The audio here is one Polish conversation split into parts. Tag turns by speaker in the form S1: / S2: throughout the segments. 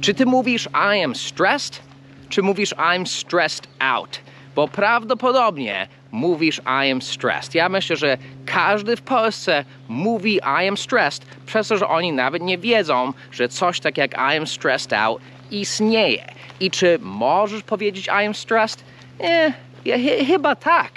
S1: Czy ty mówisz I am stressed, czy mówisz I'm stressed out? Bo prawdopodobnie mówisz I am stressed. Ja myślę, że każdy w Polsce mówi I am stressed, przez to, że oni nawet nie wiedzą, że coś tak jak I am stressed out istnieje. I czy możesz powiedzieć I am stressed? Eh, ja, chy- chyba tak.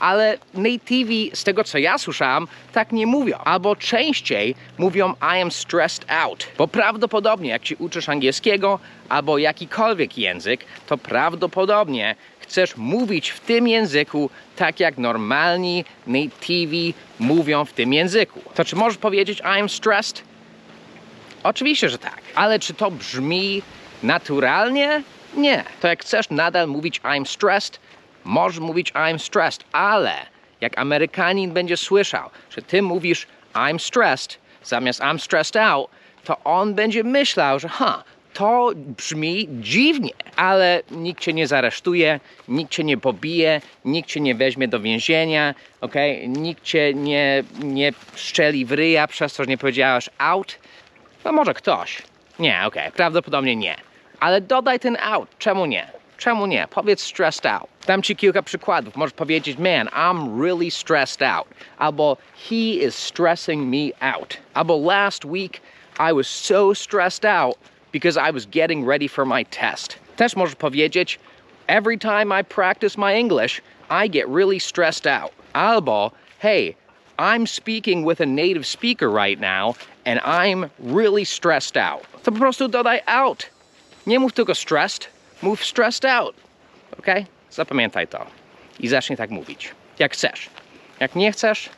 S1: Ale nativi, z tego co ja słyszałam, tak nie mówią. Albo częściej mówią I am stressed out. Bo prawdopodobnie jak ci uczysz angielskiego albo jakikolwiek język, to prawdopodobnie chcesz mówić w tym języku tak jak normalni nativi mówią w tym języku. To czy możesz powiedzieć I am stressed? Oczywiście, że tak. Ale czy to brzmi naturalnie? Nie. To jak chcesz nadal mówić I'm stressed, możesz mówić I'm stressed, ale jak Amerykanin będzie słyszał, że ty mówisz I'm stressed zamiast I'm stressed out, to on będzie myślał, że ha, to brzmi dziwnie, ale nikt cię nie zaresztuje, nikt cię nie pobije, nikt cię nie weźmie do więzienia, okej? Nikt cię nie, nie szczeli w ryja przez to, że nie powiedziałeś out. No może ktoś. Nie, okej, prawdopodobnie nie. Ale dodaj ten out. Czemu nie? Czemu nie? Powiedz stressed out. Dam ci kilka przykładów. Możesz powiedzieć, man, I'm really stressed out. Albo he is stressing me out. Albo last week I was so stressed out because I was getting ready for my test. Też możesz powiedzieć, every time I practice my English, I get really stressed out. Albo, hey, I'm speaking with a native speaker right now and I'm really stressed out. To po prostu dodaj out. Nie mów tylko stressed, mów stressed out. Ok? Zapamiętaj to. I zacznij tak mówić. Jak chcesz. Jak nie chcesz,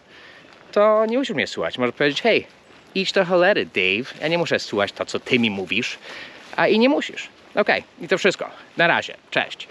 S1: to nie musisz mnie słuchać. Możesz powiedzieć, hej, idź do cholery, Dave. Ja nie muszę słuchać to, co ty mi mówisz. A i nie musisz. Ok, i to wszystko. Na razie. Cześć.